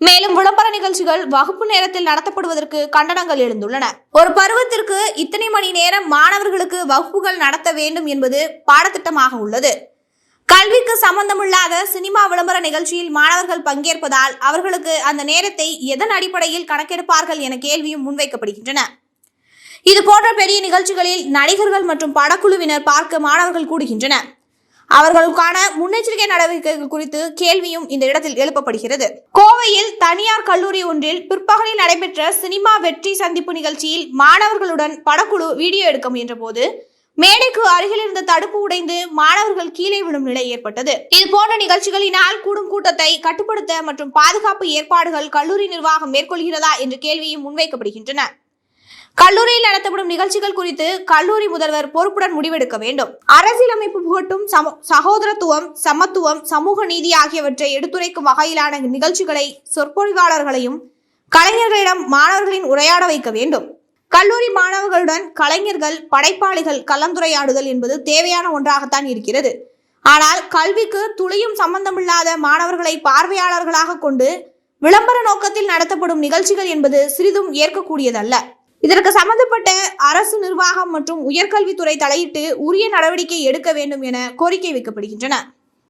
மேலும் விளம்பர நிகழ்ச்சிகள் வகுப்பு நேரத்தில் நடத்தப்படுவதற்கு கண்டனங்கள் எழுந்துள்ளன. ஒரு பருவத்திற்கு இத்தனை மணி நேரம் மாணவர்களுக்கு வகுப்புகள் நடத்த வேண்டும் என்பது பாடத்திட்டமாக உள்ளது. கல்விக்கு சம்பந்தமில்லாத சினிமா விளம்பர நிகழ்ச்சியில் மாணவர்கள் பங்கேற்பதால் அவர்களுக்கு அந்த நேரத்தை எதன் அடிப்படையில் கணக்கெடுப்பார்கள் என கேள்வியும் முன்வைக்கப்படுகின்றன. இது போன்ற பெரிய நிகழ்ச்சிகளில் நடிகர்கள் மற்றும் படக்குழுவினர் பார்க்க மாணவர்கள் கூடுகின்றனர். அவர்களுக்கான முன்னெச்சரிக்கை நடவடிக்கைகள் குறித்து கேள்வியும் இந்த இடத்தில் எழுப்பப்படுகிறது. கோவையில் தனியார் கல்லூரி ஒன்றில் பிற்பகலில் நடைபெற்ற சினிமா வெற்றி சந்திப்பு நிகழ்ச்சியில் மாணவர்களுடன் படக்குழு வீடியோ எடுக்க முயன்றபோது மேடைக்கு அருகில் இருந்த தடுப்பு உடைந்து மாணவர்கள் கீழே விழும் நிலை ஏற்பட்டது. இது போன்ற நிகழ்ச்சிகளினால் கூடும் கூட்டத்தை கட்டுப்படுத்த மற்றும் பாதுகாப்பு ஏற்பாடுகள் கல்லூரி நிர்வாகம் மேற்கொள்கிறதா என்ற கேள்வியும் முன்வைக்கப்படுகின்றன. கல்லூரியில் நடத்தப்படும் நிகழ்ச்சிகள் குறித்து கல்லூரி முதல்வர் பொறுப்புடன் முடிவெடுக்க வேண்டும். அரசியலமைப்பு புகட்டும் சகோதரத்துவம் சமத்துவம் சமூக நீதி ஆகியவற்றை எடுத்துரைக்கும் வகையிலான நிகழ்ச்சிகளை சொற்பொழிவாளர்களையும் கலைஞர்களிடம் மாணவர்களின் உரையாட வைக்க வேண்டும். கல்லூரி மாணவர்களுடன் கலைஞர்கள் படைப்பாளிகள் கலந்துரையாடுதல் என்பது தேவையான ஒன்றாகத்தான் இருக்கிறது. ஆனால் கல்விக்கு துளியும் சம்பந்தமில்லாத மாணவர்களை பார்வையாளர்களாக கொண்டு விளம்பர நோக்கத்தில் நடத்தப்படும் நிகழ்ச்சிகள் என்பது சிறிதும் ஏற்கக்கூடியதல்ல. இதற்கு சம்பந்தப்பட்ட அரசு நிர்வாகம் மற்றும் உயர்கல்வித்துறை தலையிட்டு உரிய நடவடிக்கை எடுக்க வேண்டும் என கோரிக்கை வைக்கப்படுகின்றன.